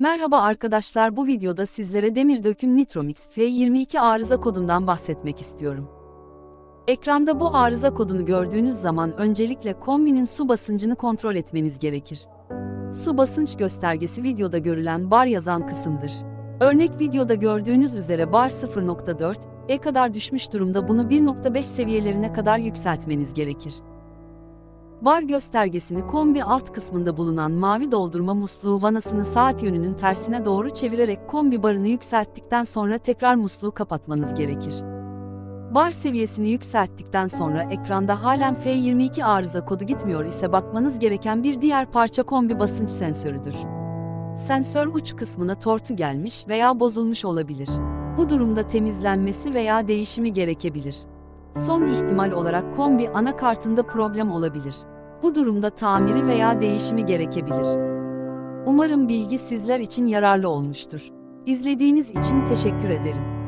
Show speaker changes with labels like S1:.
S1: Merhaba arkadaşlar bu videoda sizlere demir döküm Nitromix F22 arıza kodundan bahsetmek istiyorum. Ekranda bu arıza kodunu gördüğünüz zaman öncelikle kombinin su basıncını kontrol etmeniz gerekir. Su basınç göstergesi videoda görülen bar yazan kısımdır. Örnek videoda gördüğünüz üzere bar 0.4, e kadar düşmüş durumda bunu 1.5 seviyelerine kadar yükseltmeniz gerekir. Bar göstergesini kombi alt kısmında bulunan mavi doldurma musluğu vanasını saat yönünün tersine doğru çevirerek kombi barını yükselttikten sonra tekrar musluğu kapatmanız gerekir. Bar seviyesini yükselttikten sonra ekranda halen F22 arıza kodu gitmiyor ise bakmanız gereken bir diğer parça kombi basınç sensörüdür. Sensör uç kısmına tortu gelmiş veya bozulmuş olabilir. Bu durumda temizlenmesi veya değişimi gerekebilir. Son ihtimal olarak kombi anakartında problem olabilir. Bu durumda tamiri veya değişimi gerekebilir. Umarım bilgi sizler için yararlı olmuştur. İzlediğiniz için teşekkür ederim.